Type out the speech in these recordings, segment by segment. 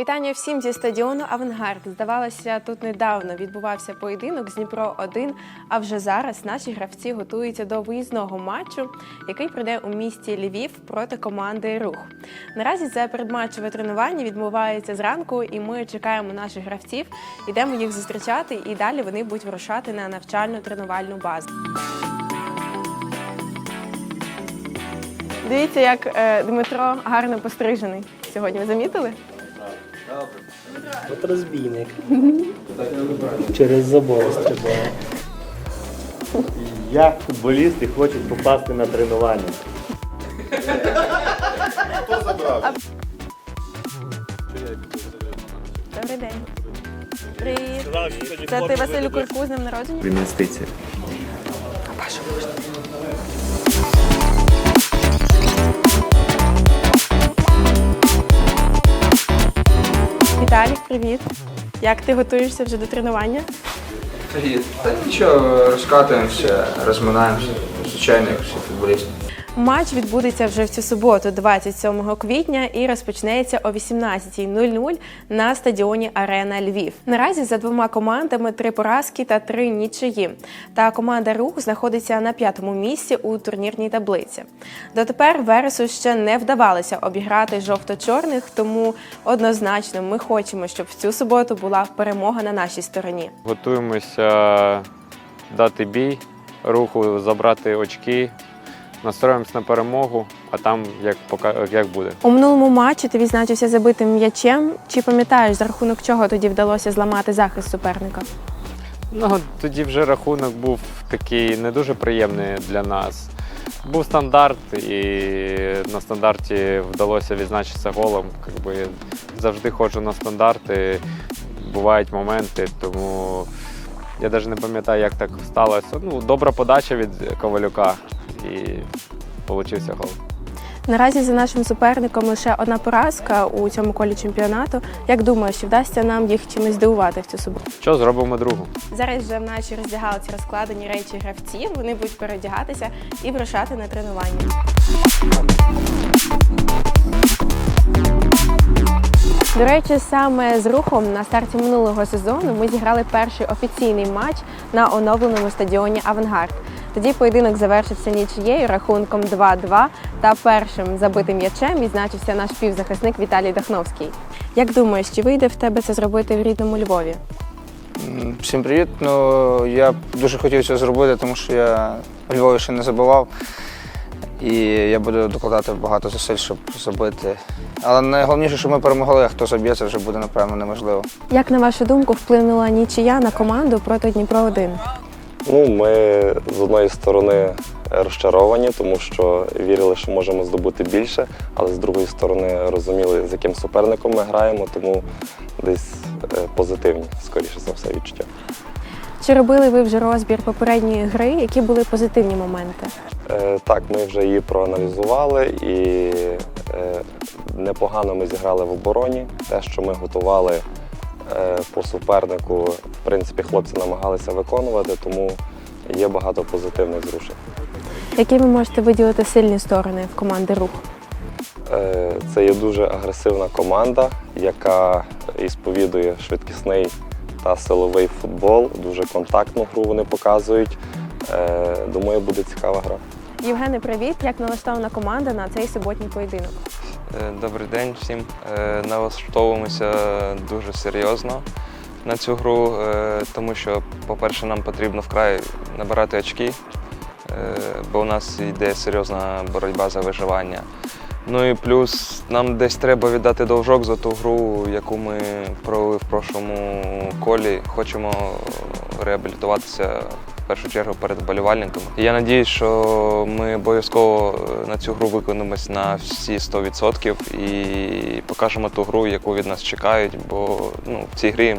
Вітання всім зі стадіону Авангард. Здавалося, тут недавно відбувався поєдинок з Дніпро 1 А вже зараз наші гравці готуються до виїзного матчу, який пройде у місті Львів проти команди Рух. Наразі це передматчеве тренування відбувається зранку, і ми чекаємо наших гравців, ідемо їх зустрічати, і далі вони будуть вирушати на навчально-тренувальну базу. Дивіться, як е, Дмитро гарно пострижений сьогодні. Ви замітили? От розбійник. Через забор стрибає. Як футболісти хочуть попасти на тренування? Добрий день. Привіт. Це ти Василю Курку з днем народження? Привіт. Як ти готуєшся вже до тренування? Привіт. Та нічого, розкатуємося, розминаємося, звичайно, як всі футболісти. Матч відбудеться вже в цю суботу, 27 квітня, і розпочнеться о 18.00 на стадіоні Арена Львів. Наразі за двома командами три поразки та три нічиї. Та команда Рух знаходиться на п'ятому місці у турнірній таблиці. Дотепер Вересу ще не вдавалося обіграти жовто-чорних, тому однозначно ми хочемо, щоб в цю суботу була перемога на нашій стороні. Готуємося дати бій, руху забрати очки, настроїмося на перемогу, а там як, як буде. У минулому матчі ти відзначився забитим м'ячем. Чи пам'ятаєш, за рахунок чого тоді вдалося зламати захист суперника? Ну, тоді вже рахунок був такий не дуже приємний для нас. Був стандарт, і на стандарті вдалося відзначитися голом. Якби завжди ходжу на стандарти, бувають моменти, тому я навіть не пам'ятаю, як так сталося. Ну, добра подача від Ковалюка і получився гол. Наразі за нашим суперником лише одна поразка у цьому колі чемпіонату. Як думаєш, чи вдасться нам їх чимось здивувати в цю суботу? Що зробимо другу? Зараз вже в нашій роздягалці розкладені речі гравців. Вони будуть переодягатися і вирушати на тренування. До речі, саме з рухом на старті минулого сезону ми зіграли перший офіційний матч на оновленому стадіоні Авангард. Тоді поєдинок завершився нічиєю рахунком 2-2 та першим забитим м'ячем відзначився наш півзахисник Віталій Дахновський. Як думаєш, чи вийде в тебе це зробити в рідному Львові? Всім привіт. Ну, я дуже хотів це зробити, тому що я у Львові ще не забивав. І я буду докладати багато зусиль, щоб забити. Але найголовніше, щоб ми перемогли, а хто заб'є, це вже буде, напевно, неможливо. Як на вашу думку вплинула нічия на команду проти Дніпро 1 Ну, ми з одної сторони розчаровані, тому що вірили, що можемо здобути більше, але з другої сторони розуміли, з яким суперником ми граємо, тому десь е, позитивні, скоріше за все, відчуття. Чи робили ви вже розбір попередньої гри? Які були позитивні моменти? Е, Так, ми вже її проаналізували і е, непогано ми зіграли в обороні. Те, що ми готували по супернику, в принципі, хлопці намагалися виконувати, тому є багато позитивних зрушень. Які ви можете виділити сильні сторони в команди рух? Е, Це є дуже агресивна команда, яка ісповідує швидкісний та силовий футбол. Дуже контактну гру вони показують. Е, Думаю, буде цікава гра. Євгене, привіт! Як налаштована команда на цей суботній поєдинок? Е, Добрий день всім. Е, Налаштовуємося дуже серйозно на цю гру, е, тому що, по-перше, нам потрібно вкрай набирати очки, бо у нас йде серйозна боротьба за виживання. Ну і плюс нам десь треба віддати довжок за ту гру, яку ми провели в прошлому колі. Хочемо реабілітуватися першу чергу перед вболівальниками. Я надіюсь, що ми обов'язково на цю гру виконаємось на всі 100% і покажемо ту гру, яку від нас чекають, бо ну, в цій грі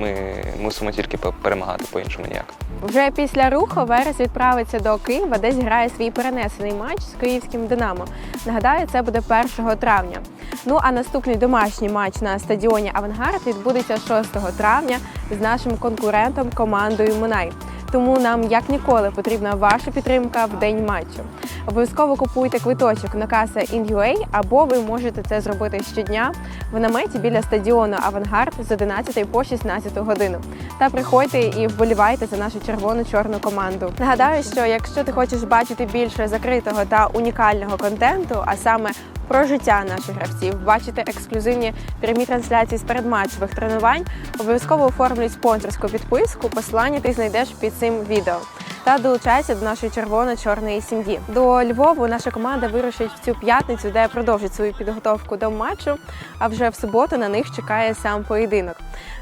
ми мусимо тільки пе- перемагати по-іншому ніяк. Вже після руху Верес відправиться до Києва, де зіграє свій перенесений матч з київським Динамо. Нагадаю, це буде 1 травня. Ну а наступний домашній матч на стадіоні Авангард відбудеться 6 травня з нашим конкурентом командою Мунай. Тому нам як ніколи потрібна ваша підтримка в день матчу. Обов'язково купуйте квиточок на каса InUA, або ви можете це зробити щодня в наметі біля стадіону Авангард з 11 по 16 годину. Та приходьте і вболівайте за нашу червону-чорну команду. Нагадаю, що якщо ти хочеш бачити більше закритого та унікального контенту, а саме про життя наших гравців, бачити ексклюзивні прямі трансляції з передматчевих тренувань, обов'язково оформлюй спонсорську підписку. Посилання ти знайдеш під цим відео. Та долучайся до нашої червоно-чорної сім'ї. До Львову наша команда вирушить в цю п'ятницю, де продовжить свою підготовку до матчу. А вже в суботу на них чекає сам поєдинок.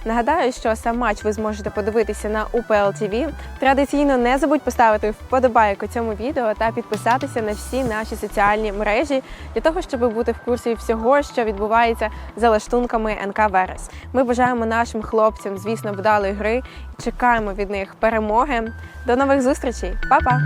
Нагадаю, що сам матч ви зможете подивитися на УПЛ TV. Традиційно не забудь поставити вподобайку цьому відео та підписатися на всі наші соціальні мережі для того, щоб бути в курсі всього, що відбувається за лаштунками НК Верес. Ми бажаємо нашим хлопцям, звісно, вдалої гри чекаємо від них перемоги. До нових зустрічей, Па-па!